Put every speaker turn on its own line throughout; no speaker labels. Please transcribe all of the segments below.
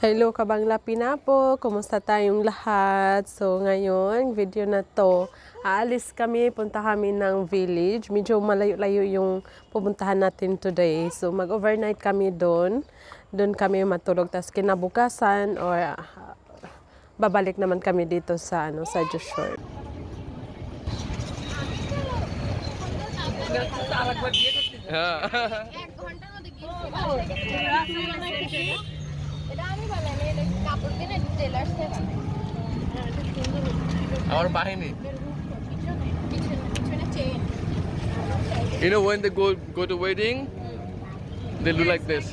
Hello Kabangla Pinapo, kumusta tayong lahat? So ngayon, video na to, aalis kami, punta kami ng village. Medyo malayo-layo yung pupuntahan natin today. So mag-overnight kami doon. Doon kami matulog. Tapos kinabukasan or ah, babalik naman kami dito sa ano sa Joshua.
এক
আমার বাহিনী
পিছনে পিছনে পিছনে chain
You know when they go go to wedding, they do like this.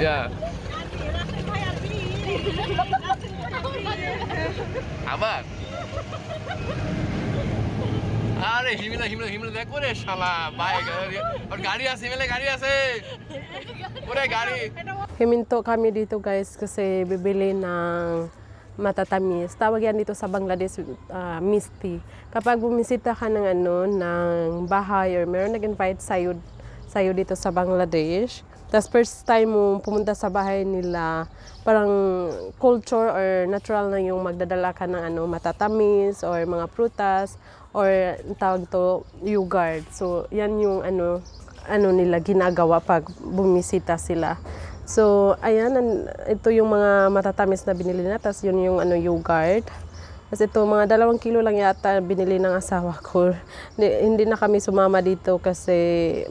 Yeah. আবার আরে হিমেলা হিমেলা হিমেলা দেখ করে শালা বাইক আর গাড়ি আছে হিমেলা গাড়ি আছে ওরে গাড়ি
Himinto kami dito guys kasi bibili ng matatamis. Tawag yan dito sa Bangladesh, ah, misti. Kapag bumisita ka ng ano, ng bahay or meron nag-invite sa'yo, sa'yo dito sa Bangladesh, tapos first time mo pumunta sa bahay nila, parang culture or natural na yung magdadala ka ng ano, matatamis or mga prutas or tawag to yogurt. So, yan yung ano, ano nila ginagawa pag bumisita sila. So, ayan, an- ito yung mga matatamis na binili na, tapos yun yung ano, yogurt. Tapos ito, mga dalawang kilo lang yata binili ng asawa ko. Hindi, hindi na kami sumama dito kasi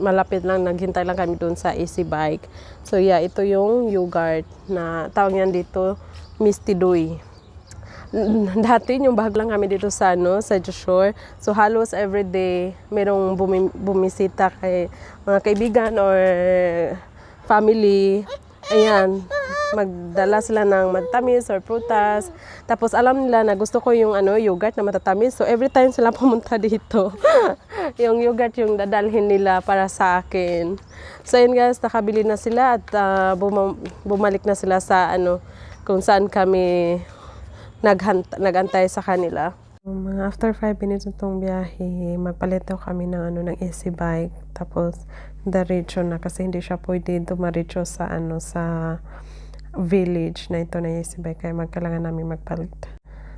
malapit lang, naghintay lang kami doon sa easy bike. So yeah, ito yung yogurt na tawag yan dito, Misty Doy. Dati yung bag lang kami dito sa ano, sa Joshua. So halos everyday merong bumi- bumisita kay mga kaibigan or family. Ayan, magdala sila ng matamis or prutas. Tapos alam nila na gusto ko yung ano, yogurt na matatamis. So every time sila pumunta dito, yung yogurt yung dadalhin nila para sa akin. So yun guys, nakabili na sila at ah, buma- bumalik na sila sa ano, kung saan kami naghant- nagantay sa kanila. Mga after 5 minutes itong biyahe, magpalit daw kami ng ano ng easy bike. Tapos diretso na kasi hindi siya pwede dumaretso sa ano sa village na ito na easy bike kaya magkailangan namin magpalit.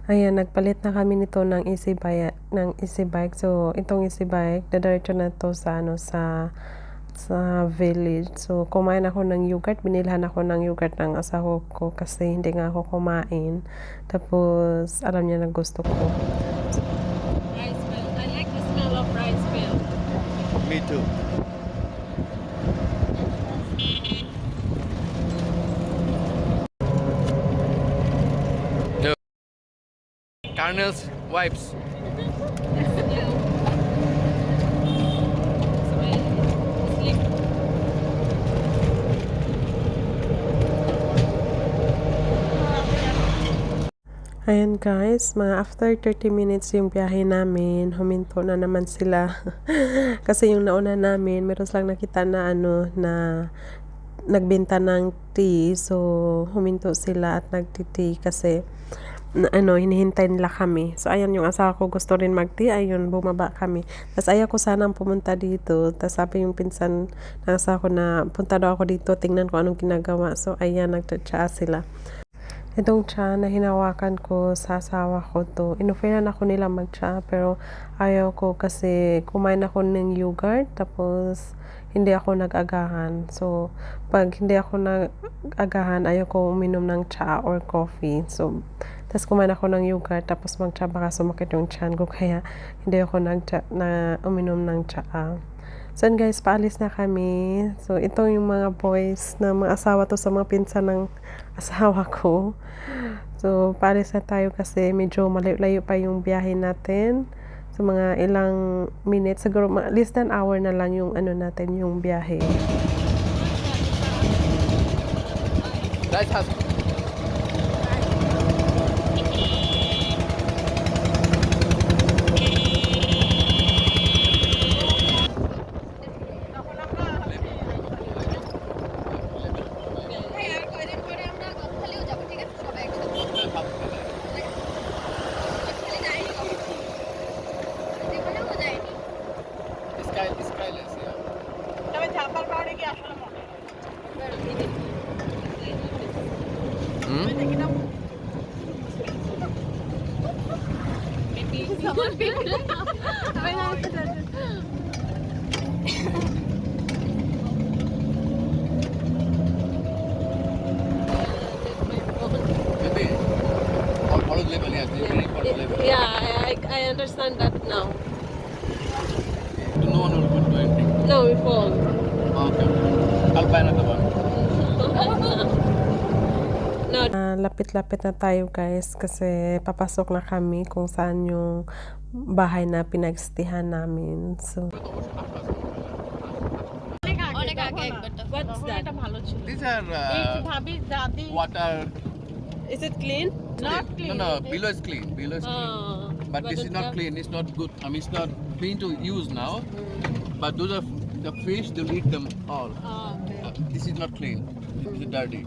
Ayan, nagpalit na kami nito ng easy bike, ng easy bike. So, itong easy bike, dadiretso na to sa ano sa sa village. So, kumain ako ng yogurt. Binilhan ako ng yogurt ng asawa ko kasi hindi nga ako kumain. Tapos, alam niya na gusto ko.
rice milk. I like the smell of rice milk.
Me too. No. Colonel's wipes.
Ayan guys, mga after 30 minutes yung biyahe namin, huminto na naman sila. Kasi yung nauna namin, meron silang nakita na ano, na nagbenta ng tea. So, huminto sila at nagti-tea kasi na, ano, hinihintay nila kami. So, ayan yung asawa ko gusto rin mag-tea. Ayun, bumaba kami. Tapos, ayaw ko sanang pumunta dito. Tapos, sabi yung pinsan ng asawa ko na punta daw ako dito, tingnan ko anong ginagawa. So, ayan, nagtatsa sila. Itong tsa na hinawakan ko sa asawa ko to, inoferan ako nila mag-tsa pero ayaw ko kasi kumain ako ng yogurt tapos hindi ako nag-agahan. So, pag hindi ako nag-agahan, ayaw ko uminom ng tsa or coffee. So, tapos kumain ako ng yogurt tapos mag-tsa baka sumakit yung tiyan ko kaya hindi ako nag na uminom ng tsa. So yun guys, paalis na kami. So ito yung mga boys na mga asawa to sa mga pinsan ng asawa ko. So paalis na tayo kasi medyo malayo-layo pa yung biyahe natin. So mga ilang minutes, siguro less than hour na lang yung ano natin yung biyahe.
Guys, has yeah. Very follow level.
Yeah, I, I understand that now.
No one will put anything.
No, we fall.
Okay. I'll buy another one.
No.
Uh, lapit-lapit na tayo guys kasi papasok na kami kung saan yung bahay na pinagstihan namin. So...
What's that?
These are uh, water.
Is it clean?
Not clean. No, no, below is clean. Below is clean.
Uh,
but, but this is not clean. It's not good. I mean, it's not being to use now. Mm. But those are the fish. They'll eat them all.
Uh, okay.
uh, this is not clean. This is dirty.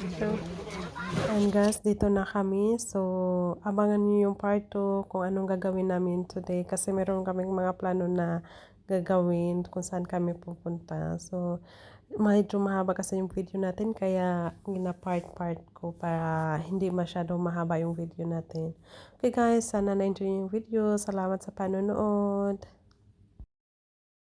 kernel. And guys, dito na kami. So, abangan niyo yung part 2 kung anong gagawin namin today. Kasi meron kaming mga plano na gagawin kung saan kami pupunta. So, medyo mahaba kasi yung video natin. Kaya, gina-part-part ko para hindi masyadong mahaba yung video natin. Okay guys, sana na-enjoy yung video. Salamat sa panonood.